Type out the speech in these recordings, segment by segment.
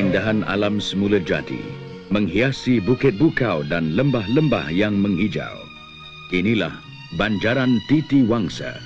keindahan alam semula jadi menghiasi bukit bukau dan lembah-lembah yang menghijau. Inilah Banjaran Titi Wangsa.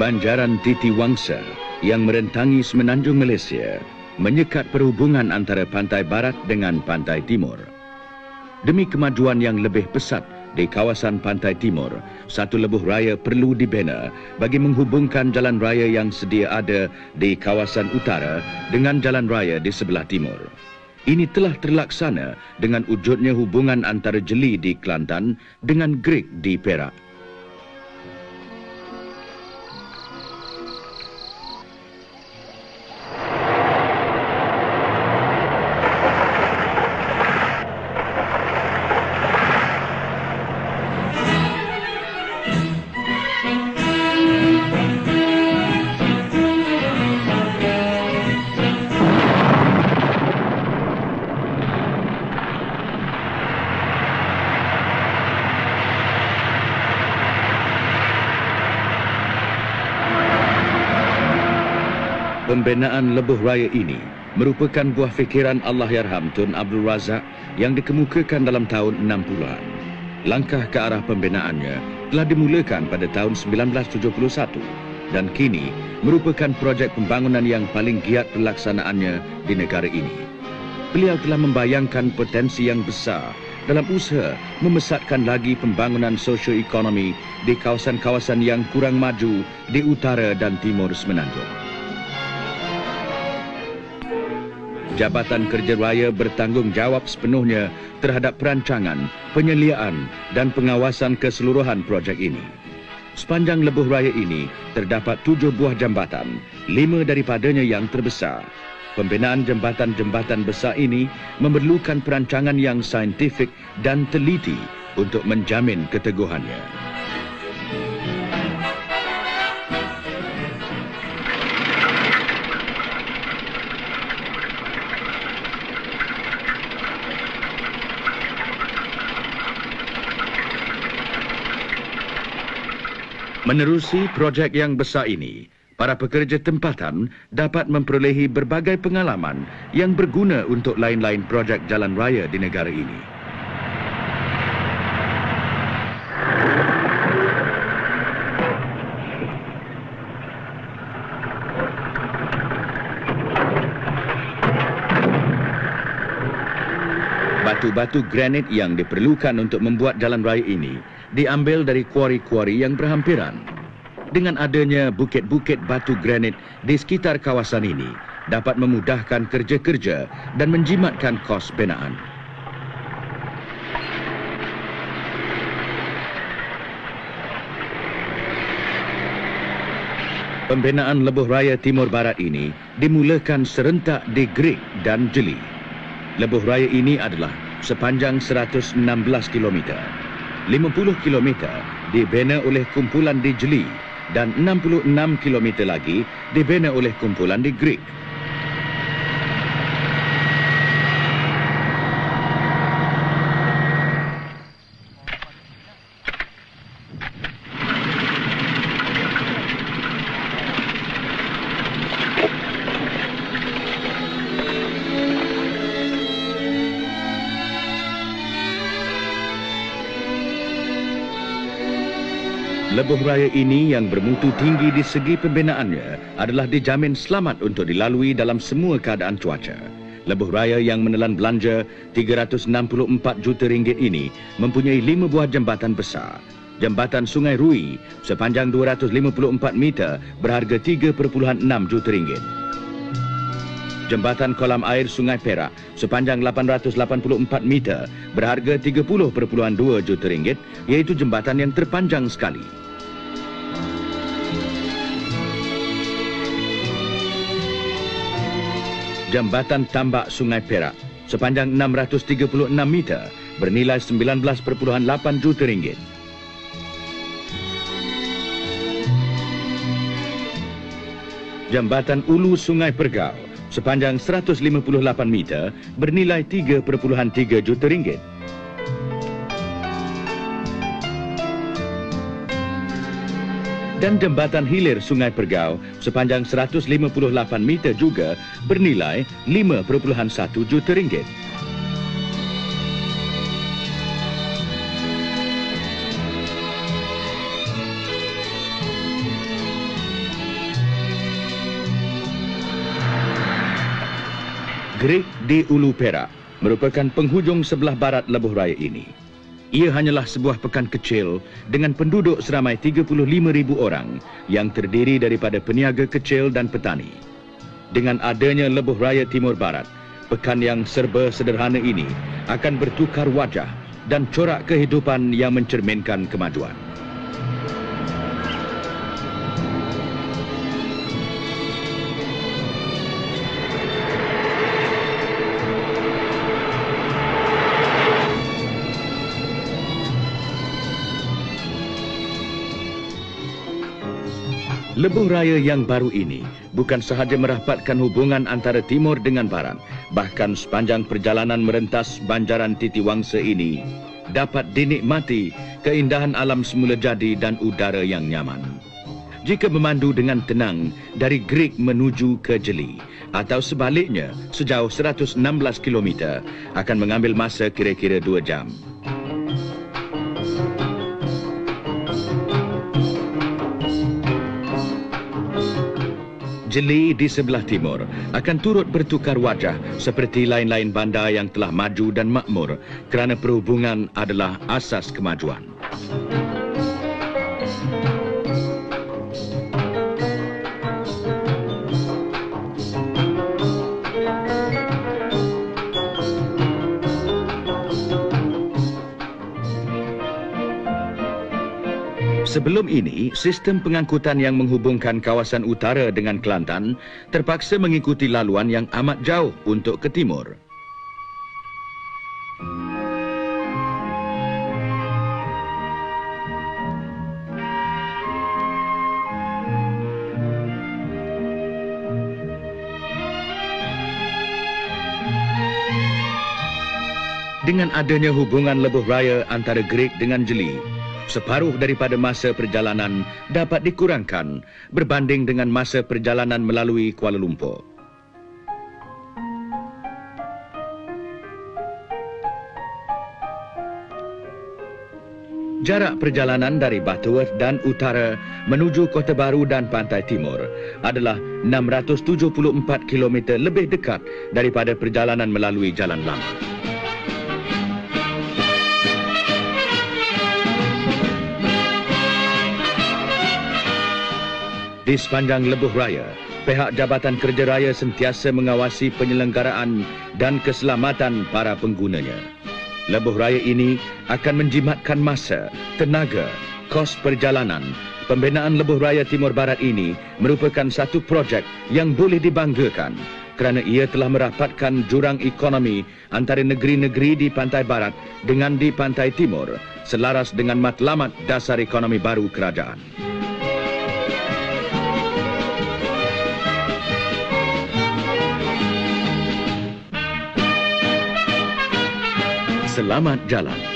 Banjaran Titi Wangsa yang merentangi semenanjung Malaysia menyekat perhubungan antara pantai barat dengan pantai timur. Demi kemajuan yang lebih pesat di kawasan pantai timur, satu lebuh raya perlu dibina bagi menghubungkan jalan raya yang sedia ada di kawasan utara dengan jalan raya di sebelah timur. Ini telah terlaksana dengan wujudnya hubungan antara Jeli di Kelantan dengan Greek di Perak. Pembinaan lebuh raya ini merupakan buah fikiran Allah Yarham Tun Abdul Razak yang dikemukakan dalam tahun 60-an. Langkah ke arah pembinaannya telah dimulakan pada tahun 1971 dan kini merupakan projek pembangunan yang paling giat pelaksanaannya di negara ini. Beliau telah membayangkan potensi yang besar dalam usaha memesatkan lagi pembangunan sosioekonomi di kawasan-kawasan yang kurang maju di utara dan timur semenanjung. Jabatan Kerja Raya bertanggungjawab sepenuhnya terhadap perancangan, penyeliaan dan pengawasan keseluruhan projek ini. Sepanjang lebuh raya ini terdapat tujuh buah jambatan, lima daripadanya yang terbesar. Pembinaan jambatan-jambatan besar ini memerlukan perancangan yang saintifik dan teliti untuk menjamin keteguhannya. Menerusi projek yang besar ini, para pekerja tempatan dapat memperolehi berbagai pengalaman yang berguna untuk lain-lain projek jalan raya di negara ini. Batu-batu granit yang diperlukan untuk membuat jalan raya ini diambil dari kuari-kuari yang berhampiran. Dengan adanya bukit-bukit batu granit di sekitar kawasan ini dapat memudahkan kerja-kerja dan menjimatkan kos binaan. Pembinaan Lebuh Raya Timur Barat ini dimulakan serentak di Greek dan Jeli. Lebuh Raya ini adalah sepanjang 116 kilometer. 50 km dibina oleh kumpulan di Jeli dan 66 km lagi dibina oleh kumpulan di Greek. Lebuh raya ini yang bermutu tinggi di segi pembinaannya adalah dijamin selamat untuk dilalui dalam semua keadaan cuaca. Lebuh raya yang menelan belanja 364 juta ringgit ini mempunyai lima buah jambatan besar. Jambatan Sungai Rui sepanjang 254 meter berharga 3.6 juta ringgit. Jambatan kolam air Sungai Perak sepanjang 884 meter berharga 30.2 juta ringgit iaitu jambatan yang terpanjang sekali. Jambatan Tambak Sungai Perak sepanjang 636 meter bernilai 19.8 juta ringgit. Jambatan Ulu Sungai Pergau sepanjang 158 meter bernilai 3.3 juta ringgit. Dan jambatan hilir Sungai Pergau sepanjang 158 meter juga bernilai 5.1 juta ringgit. Great di Ulu Perak merupakan penghujung sebelah barat lebuh raya ini. Ia hanyalah sebuah pekan kecil dengan penduduk seramai 35,000 orang yang terdiri daripada peniaga kecil dan petani. Dengan adanya lebuh raya Timur Barat, pekan yang serba sederhana ini akan bertukar wajah dan corak kehidupan yang mencerminkan kemajuan. Lebuh raya yang baru ini bukan sahaja merapatkan hubungan antara timur dengan barat, bahkan sepanjang perjalanan merentas banjaran Titi Wangsa ini dapat dinikmati keindahan alam semula jadi dan udara yang nyaman. Jika memandu dengan tenang dari Greek menuju ke Jeli atau sebaliknya sejauh 116 km akan mengambil masa kira-kira 2 jam. Jeli di sebelah timur akan turut bertukar wajah seperti lain-lain bandar yang telah maju dan makmur kerana perhubungan adalah asas kemajuan. Sebelum ini, sistem pengangkutan yang menghubungkan kawasan utara dengan Kelantan terpaksa mengikuti laluan yang amat jauh untuk ke timur. Dengan adanya hubungan lebuh raya antara Greek dengan Jeli, separuh daripada masa perjalanan dapat dikurangkan berbanding dengan masa perjalanan melalui Kuala Lumpur. Jarak perjalanan dari Butterworth dan utara menuju Kota Baru dan Pantai Timur adalah 674 km lebih dekat daripada perjalanan melalui Jalan Lama. Di sepanjang lebuh raya, pihak Jabatan Kerja Raya sentiasa mengawasi penyelenggaraan dan keselamatan para penggunanya. Lebuh raya ini akan menjimatkan masa, tenaga, kos perjalanan. Pembinaan lebuh raya Timur Barat ini merupakan satu projek yang boleh dibanggakan kerana ia telah merapatkan jurang ekonomi antara negeri-negeri di pantai barat dengan di pantai timur selaras dengan matlamat dasar ekonomi baru kerajaan. Selamat jalan.